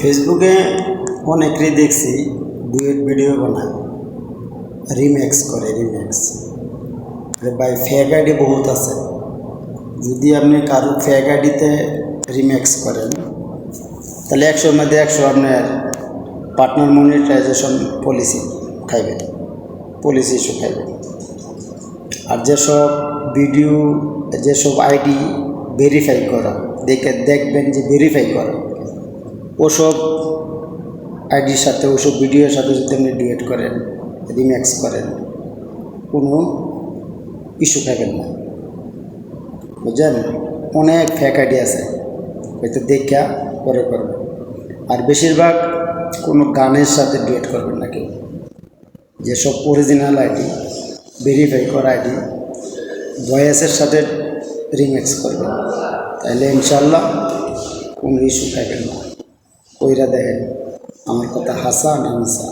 ফেসবুকে অনেকেরই দেখছি ডুয়েট ভিডিও বানায়। রিমেক্স করে রিমেক্স ভাই ফেক আইডি বহুত আছে। যদি আপনি কারও ফেক আইডিতে রিমেক্স করেন, তাহলে একশোর মধ্যে একশো আপনার পার্টনার মনিটাইজেশন পলিসি খাইবেন পলিসি ইস্যু খাইবেন আর যেসব ভিডিও যেসব আইডি ভেরিফাই করা, দেখে দেখবেন যে ভেরিফাই করা। ওসব আইডির সাথে, ওসব ভিডিওর সাথে যদি আপনি ডিয়েট করেন রিম্যাক্স করেন, কোনো ইস্যু খাবেন না। বুঝলেন অনেক ফ্যাক আইডি আছে। হয়তো দেখা পরে করবেন। আর বেশিরভাগ কোনো গানের সাথে ডিয়েট করবেন না কেউ। যেসব অরিজিনাল আইডি ভেরিফাই করা আইডি ভয়েসের সাথে রিমিক্স করবেন। তাহলে ইনশাল্লাহ কোনো ইস্যু থাকবে না। কইরা দেখেন আমার কথা হাসান মিশা